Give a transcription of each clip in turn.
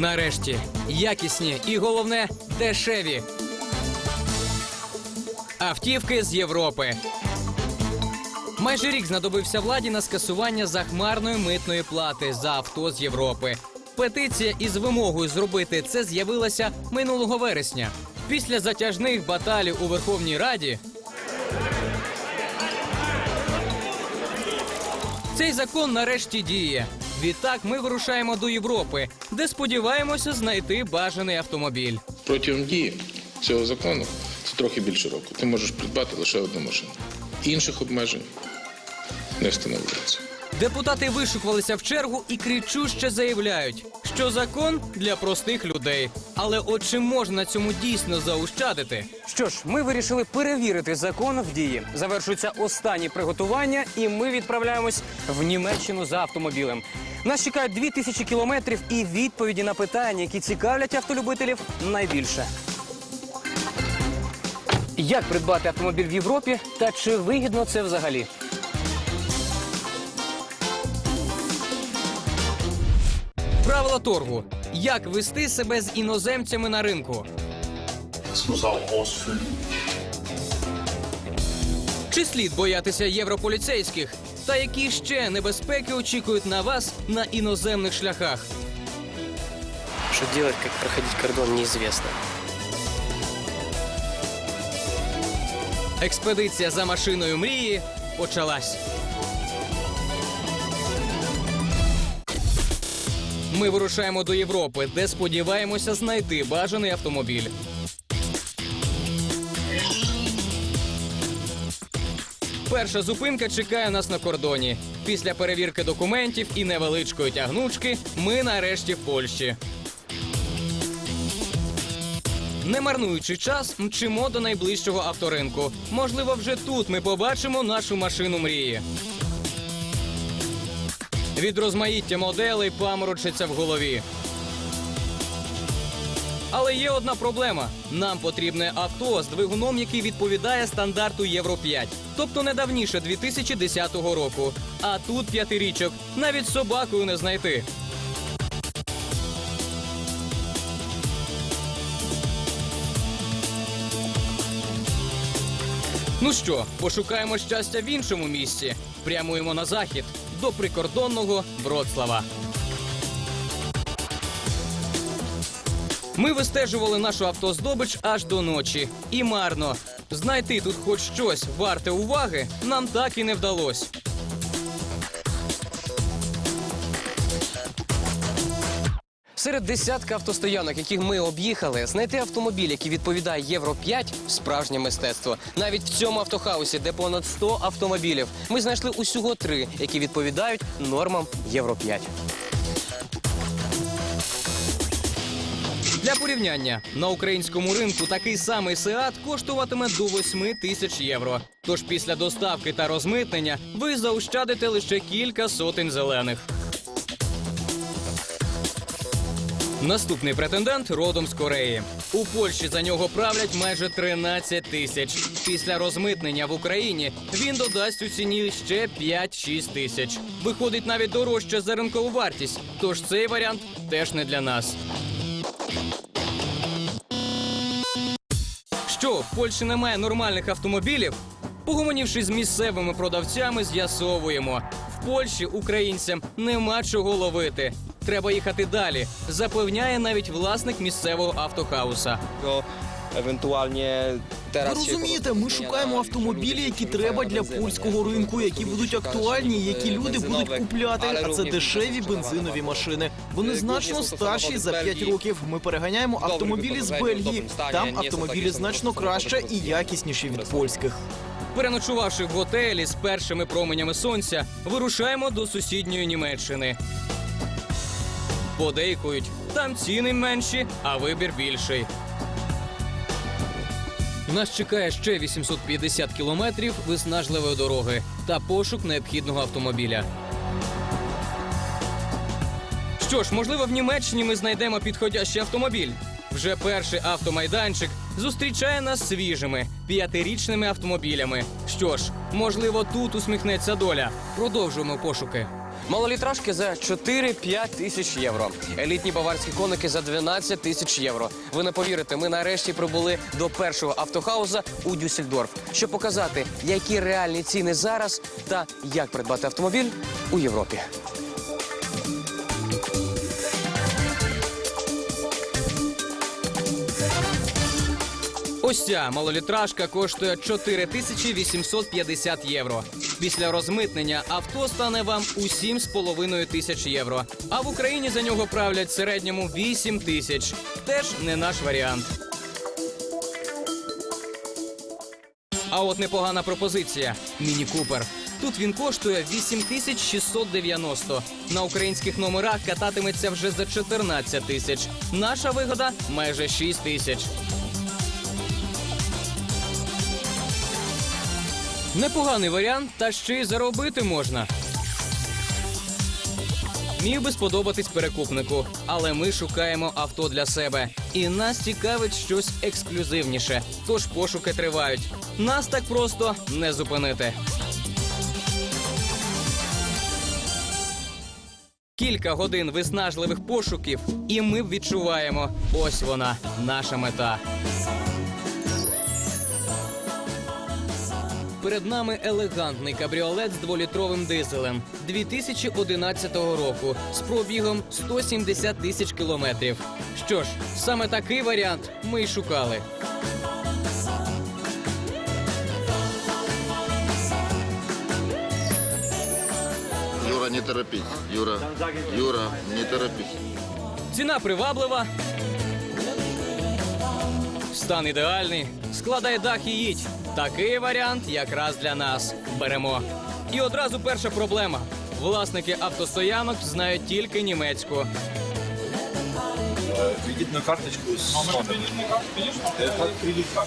Нарешті якісні і головне дешеві. Автівки з Європи. Майже рік знадобився владі на скасування захмарної митної плати за авто з Європи. Петиція із вимогою зробити це з'явилася минулого вересня. Після затяжних баталій у Верховній Раді Цей закон нарешті діє. Відтак ми вирушаємо до Європи, де сподіваємося знайти бажаний автомобіль. Протягом дії цього закону це трохи більше року. Ти можеш придбати лише одну машину. Інших обмежень не встановлюється. Депутати вишукувалися в чергу і кричуще заявляють, що закон для простих людей. Але от чи можна цьому дійсно заощадити? Що ж, ми вирішили перевірити закон в дії. Завершуються останні приготування, і ми відправляємось в Німеччину за автомобілем. Нас чекають дві тисячі кілометрів і відповіді на питання, які цікавлять автолюбителів найбільше. Як придбати автомобіль в Європі та чи вигідно це взагалі? Правила торгу. Як вести себе з іноземцями на ринку? Чи слід боятися європоліцейських? Та які ще небезпеки очікують на вас на іноземних шляхах? Что делать, как проходить кордон, неизвестно. Експедиція за машиною мрії почалась. Ми вирушаємо до Європи, де сподіваємося знайти бажаний автомобіль. Перша зупинка чекає нас на кордоні. Після перевірки документів і невеличкої тягнучки ми нарешті в Польщі. Не марнуючи час, мчимо до найближчого авторинку. Можливо, вже тут ми побачимо нашу машину мрії. Від розмаїття моделей паморочиться в голові. Але є одна проблема: нам потрібне авто з двигуном, який відповідає стандарту Євро 5, тобто не давніше 2010 року. А тут п'ятирічок навіть собакою не знайти. Ну що, пошукаємо щастя в іншому місці. Прямуємо на захід до прикордонного Вроцлава. Ми вистежували нашу автоздобич аж до ночі. І марно. Знайти тут хоч щось варте уваги нам так і не вдалося. Серед десятка автостоянок, яких ми об'їхали, знайти автомобіль, який відповідає Євро 5 – справжнє мистецтво. Навіть в цьому автохаусі, де понад 100 автомобілів, ми знайшли усього три, які відповідають нормам Євро 5. Для порівняння на українському ринку такий самий Сеат коштуватиме до 8 тисяч євро. Тож після доставки та розмитнення ви заощадите лише кілька сотень зелених. Наступний претендент родом з Кореї. У Польщі за нього правлять майже 13 тисяч. Після розмитнення в Україні він додасть у ціні ще 5-6 тисяч. Виходить навіть дорожче за ринкову вартість. Тож цей варіант теж не для нас. Що в Польщі немає нормальних автомобілів? Погомонівшись з місцевими продавцями, з'ясовуємо. В Польщі українцям нема чого ловити. Треба їхати далі, запевняє навіть власник місцевого автохауса. się розумієте, ми шукаємо автомобілі, які треба для польського ринку, які будуть актуальні, які люди будуть купляти. А це дешеві бензинові машини. Вони значно старші за 5 років. Ми переганяємо автомобілі з Бельгії. Там автомобілі значно краще і якісніші від польських. Переночувавши в готелі з першими променями сонця, вирушаємо до сусідньої Німеччини. Подейкують, там ціни менші, а вибір більший. Нас чекає ще 850 кілометрів виснажливої дороги та пошук необхідного автомобіля. Що ж, можливо, в Німеччині ми знайдемо підходящий автомобіль. Вже перший автомайданчик зустрічає нас свіжими п'ятирічними автомобілями. Що ж, можливо, тут усміхнеться доля. Продовжуємо пошуки. Малолітражки за 4-5 тисяч євро. Елітні баварські коники за 12 тисяч євро. Ви не повірите, ми нарешті прибули до першого автохауза у Дюссельдорф, щоб показати, які реальні ціни зараз та як придбати автомобіль у Європі. Ось ця малолітражка коштує 4850 євро. Після розмитнення авто стане вам у 7,5 тисяч євро. А в Україні за нього правлять в середньому 8 тисяч. Теж не наш варіант. А от непогана пропозиція. Міні Купер. Тут він коштує 8690. На українських номерах кататиметься вже за 14 тисяч. Наша вигода майже 6 тисяч. Непоганий варіант, та ще й заробити можна. Міг би сподобатись перекупнику, але ми шукаємо авто для себе. І нас цікавить щось ексклюзивніше. Тож пошуки тривають. Нас так просто не зупинити. Кілька годин виснажливих пошуків, і ми відчуваємо. Ось вона, наша мета. Перед нами елегантний кабріолет з дволітровим дизелем 2011 року з пробігом 170 тисяч кілометрів. Що ж, саме такий варіант ми й шукали. Юра, не торопись. Юра, Юра, не торопись. Ціна приваблива. Стан ідеальний. Складай дах і їдь. Такий варіант якраз для нас. Беремо. І одразу перша проблема. Власники автостоянок знають тільки німецьку. Карточку номером. Это кредитка.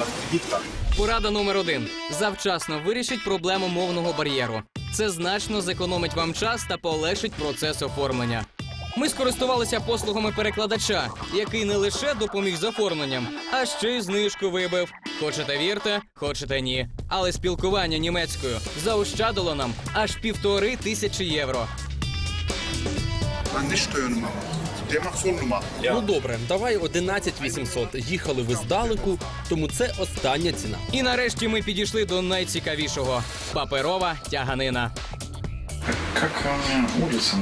Это кредитка. Порада номер один: завчасно вирішіть проблему мовного бар'єру. Це значно зекономить вам час та полегшить процес оформлення. Ми скористувалися послугами перекладача, який не лише допоміг з оформленням, а ще й знижку вибив. Хочете вірте, хочете ні. Але спілкування німецькою заощадило нам аж півтори тисячі євро. Ну добре, давай 11 800. Їхали ви здалеку, тому це остання ціна. І нарешті ми підійшли до найцікавішого паперова тяганина. Как э, улица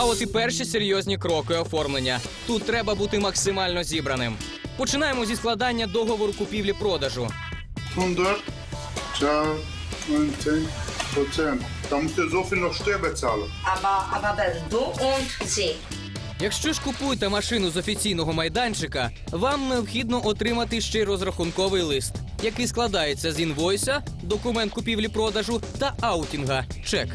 А от і перші серйозні кроки оформлення. Тут треба бути максимально зібраним. Починаємо зі складання договору купівлі-продажу. 119 Prozent. Da musst du so viel noch Steuer bezahlen. Aber, aber und sie. Якщо ж купуєте машину з офіційного майданчика, вам необхідно отримати ще й розрахунковий лист, який складається з інвойса, документ купівлі-продажу та аутінга чек.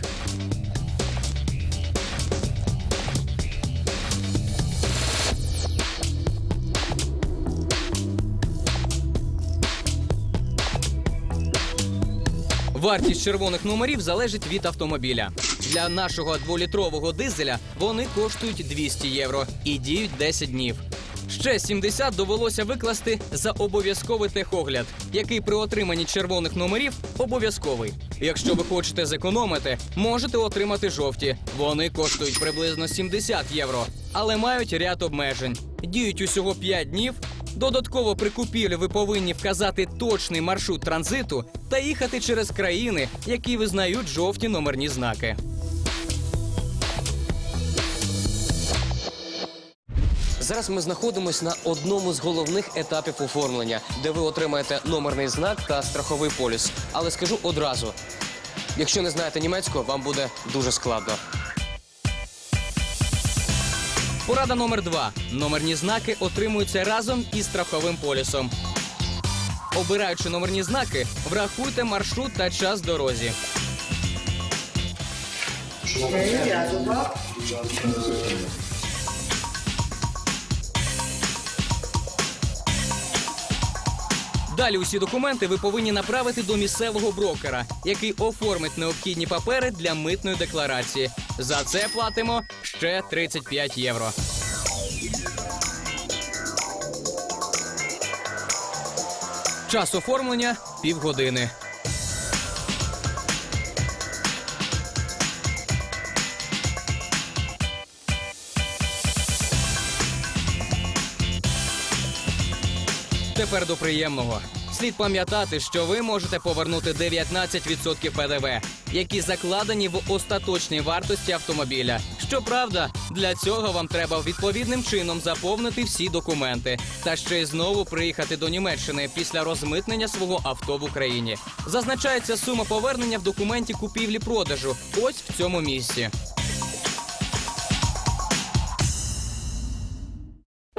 Вартість червоних номерів залежить від автомобіля. Для нашого дволітрового дизеля вони коштують 200 євро і діють 10 днів. Ще 70 довелося викласти за обов'язковий техогляд, який при отриманні червоних номерів обов'язковий. Якщо ви хочете зекономити, можете отримати жовті. Вони коштують приблизно 70 євро, але мають ряд обмежень. Діють усього 5 днів. Додатково при купівлі ви повинні вказати точний маршрут транзиту та їхати через країни, які визнають жовті номерні знаки. Зараз ми знаходимося на одному з головних етапів оформлення, де ви отримаєте номерний знак та страховий поліс. Але скажу одразу: якщо не знаєте німецьку, вам буде дуже складно. Порада номер два: номерні знаки отримуються разом із страховим полісом. Обираючи номерні знаки, врахуйте маршрут та час дорозі. дорозі. Далі усі документи ви повинні направити до місцевого брокера, який оформить необхідні папери для митної декларації. За це платимо ще 35 євро. Час оформлення півгодини. Тепер до приємного. Слід пам'ятати, що ви можете повернути 19% ПДВ, які закладені в остаточній вартості автомобіля. Щоправда, для цього вам треба відповідним чином заповнити всі документи та ще й знову приїхати до Німеччини після розмитнення свого авто в Україні. Зазначається сума повернення в документі купівлі-продажу. Ось в цьому місці.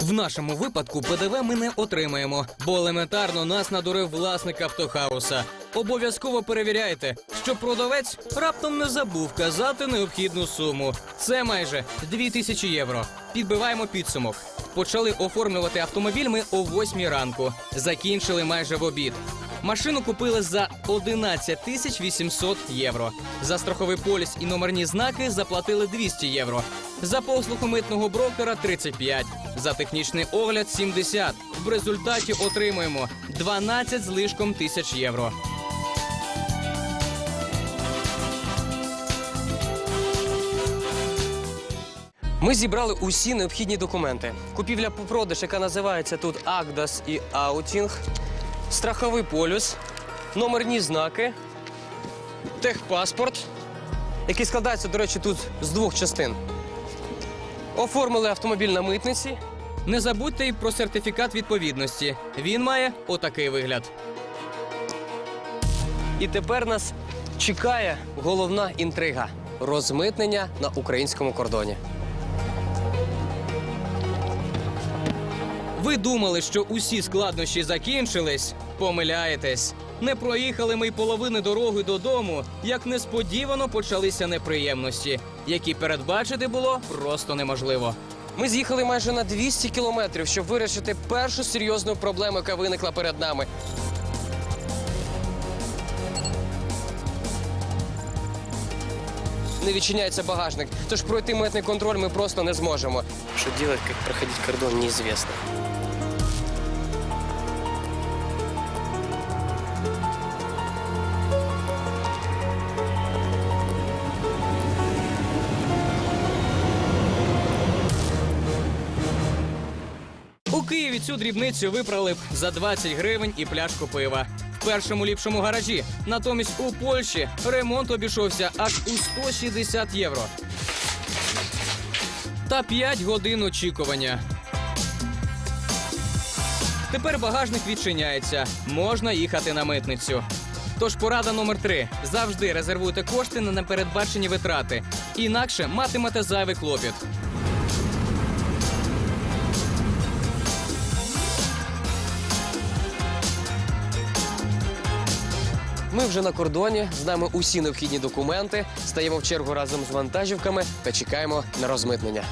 В нашому випадку ПДВ ми не отримаємо, бо елементарно нас надурив власник автохауса. Обов'язково перевіряйте, що продавець раптом не забув казати необхідну суму. Це майже 2000 євро. Підбиваємо підсумок. Почали оформлювати автомобіль ми о 8 ранку. Закінчили майже в обід. Машину купили за 11 тисяч 800 євро. За страховий поліс і номерні знаки заплатили 200 євро. За послугу митного брокера 35. За технічний огляд 70. В результаті отримуємо 12 з лишком тисяч євро. Ми зібрали усі необхідні документи. Купівля по продаж, яка називається тут Агдас і Аутінг, страховий полюс, номерні знаки, техпаспорт, який складається, до речі, тут з двох частин. Оформили автомобіль на митниці. Не забудьте й про сертифікат відповідності. Він має отакий вигляд. І тепер нас чекає головна інтрига розмитнення на українському кордоні. Ви думали, що усі складнощі закінчились? Помиляєтесь. Не проїхали ми й половини дороги додому, як несподівано почалися неприємності, які передбачити було просто неможливо. Ми з'їхали майже на 200 кілометрів, щоб вирішити першу серйозну проблему, яка виникла перед нами. Не відчиняється багажник, тож пройти митний контроль ми просто не зможемо. Що робити, як проходити кордон, неізвісно. У цю дрібницю виправили б за 20 гривень і пляшку пива. В першому ліпшому гаражі. Натомість у Польщі ремонт обійшовся аж у 160 євро. Та 5 годин очікування. Тепер багажник відчиняється. Можна їхати на митницю. Тож порада номер три: завжди резервуйте кошти на непередбачені витрати. Інакше матимете зайвий клопіт. Ми вже на кордоні, знаємо усі необхідні документи, стаємо в чергу разом з вантажівками та чекаємо на розмитнення.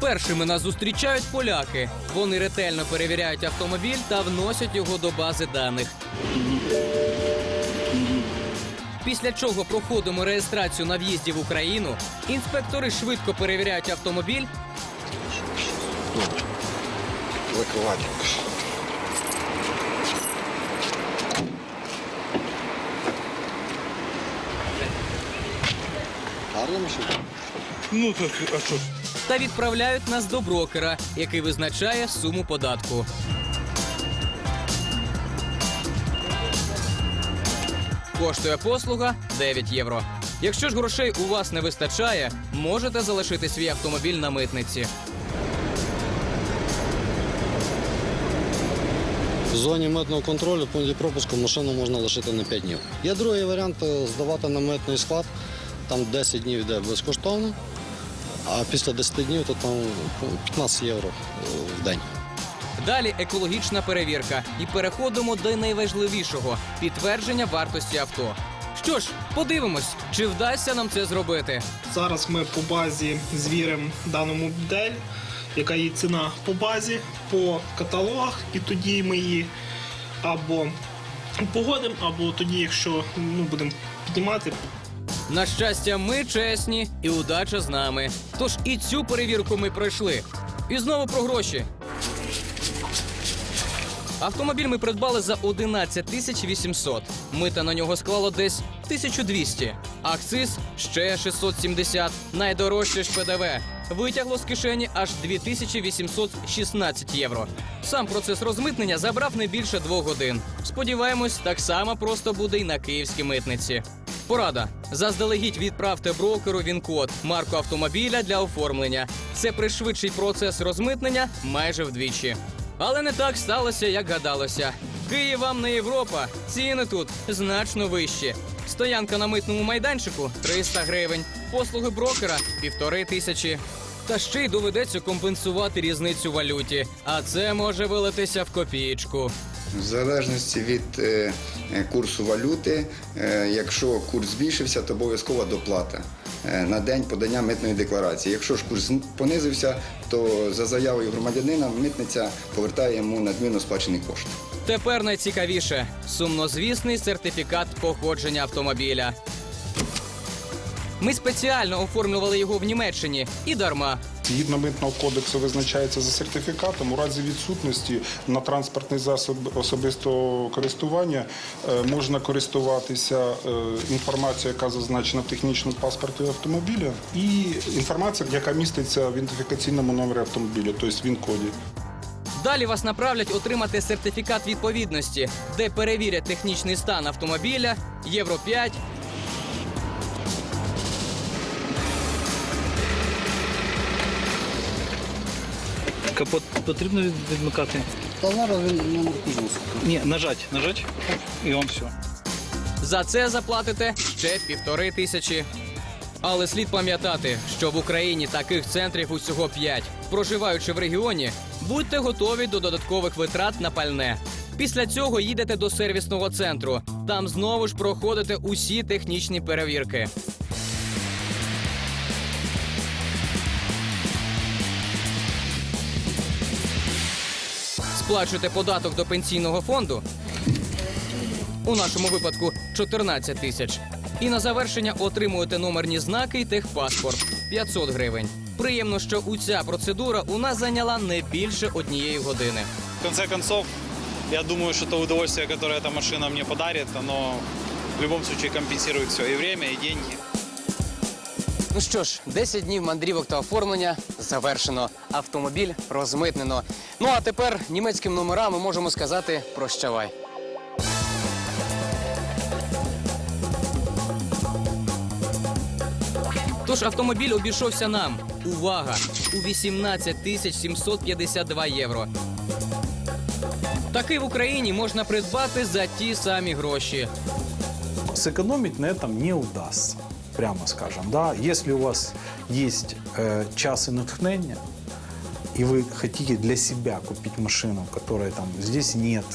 Першими нас зустрічають поляки. Вони ретельно перевіряють автомобіль та вносять його до бази даних. Після чого проходимо реєстрацію на в'їзді в Україну. Інспектори швидко перевіряють автомобіль Закривати. Ну так, а що? та відправляють нас до брокера, який визначає суму податку. Коштує послуга 9 євро. Якщо ж грошей у вас не вистачає, можете залишити свій автомобіль на митниці. В зоні митного контролю, в пункті пропуску машину можна лишити на 5 днів. Є другий варіант е, здавати на митний склад. Там 10 днів йде безкоштовно, а після 10 днів то там ну, 15 євро е, в день. Далі екологічна перевірка. І переходимо до найважливішого підтвердження вартості авто. Що ж, подивимось, чи вдасться нам це зробити. Зараз ми по базі звіримо дану модель, яка її ціна по базі, по каталогах, і тоді ми її або погодимо, або тоді, якщо ну, будемо піднімати, На щастя, ми чесні і удача з нами. Тож і цю перевірку ми пройшли. І знову про гроші. Автомобіль ми придбали за 11 тисяч 800. Мита на нього склало десь 1200. Акциз ще 670. Найдорожче ж ПДВ. Витягло з кишені аж 2816 євро. Сам процес розмитнення забрав не більше двох годин. Сподіваємось, так само просто буде й на київській митниці. Порада: заздалегідь відправте брокеру він-код марку автомобіля для оформлення. Це пришвидшить процес розмитнення майже вдвічі. Але не так сталося, як гадалося. Київ вам не Європа. Ціни тут значно вищі. Стоянка на митному майданчику 300 гривень, послуги брокера півтори тисячі. Та ще й доведеться компенсувати різницю валюті, а це може вилитися в копієчку. В залежності від е, е, курсу валюти, е, якщо курс збільшився, то обов'язкова доплата на день подання митної декларації. Якщо ж курс понизився, то за заявою громадянина митниця повертає йому надмірно сплачений кошт. Тепер найцікавіше сумнозвісний сертифікат походження автомобіля. Ми спеціально оформлювали його в Німеччині і дарма. Згідно митного кодексу визначається за сертифікатом. У разі відсутності на транспортний засоб особистого користування е, можна користуватися е, інформацією, яка зазначена в технічному паспорті автомобіля, і інформація, яка міститься в ідентифікаційному номері автомобіля, тобто він коді. Далі вас направлять отримати сертифікат відповідності, де перевірять технічний стан автомобіля, Євро 5. Капот потрібно відмикати? Та зараз він номер кузова. Ні, нажать, нажать, і он все. За це заплатите ще півтори тисячі. Але слід пам'ятати, що в Україні таких центрів усього 5. Проживаючи в регіоні, будьте готові до додаткових витрат на пальне. Після цього їдете до сервісного центру. Там знову ж проходите усі технічні перевірки. Сплачуєте податок до пенсійного фонду у нашому випадку 14 тисяч. І на завершення отримуєте номерні знаки і техпаспорт 500 гривень. Приємно, що у ця процедура у нас зайняла не більше однієї години. В конце концов, я думаю, что то удовольствие, которое эта машина мне подарит, оно в любом случае компенсирует все, и время, и деньги. Ну що ж, 10 днів мандрівок та оформлення завершено. Автомобіль розмитнено. Ну а тепер німецьким номерам ми можемо сказати прощавай. Тож автомобіль обійшовся нам. Увага! У 18 тисяч 752 євро. Такий в Україні можна придбати за ті самі гроші. Сэкономить на этом не удастся, прямо скажем. Да? Если у вас есть э, час и натхнення, и вы хотите для себя купить машину, которой там здесь нет,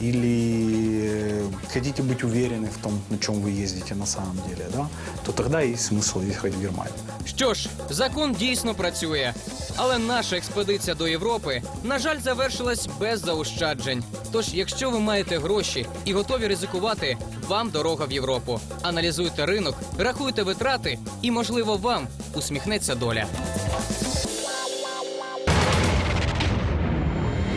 или э, хотите быть уверены в том, на чем вы ездите на самом деле, да, то тогда есть смысл ехать в Германию. Що ж, закон дійсно працює. Але наша експедиція до Європи, на жаль, завершилась без заощаджень. Тож, якщо ви маєте гроші і готові ризикувати, вам дорога в Європу. Аналізуйте ринок, рахуйте витрати, і, можливо, вам усміхнеться доля.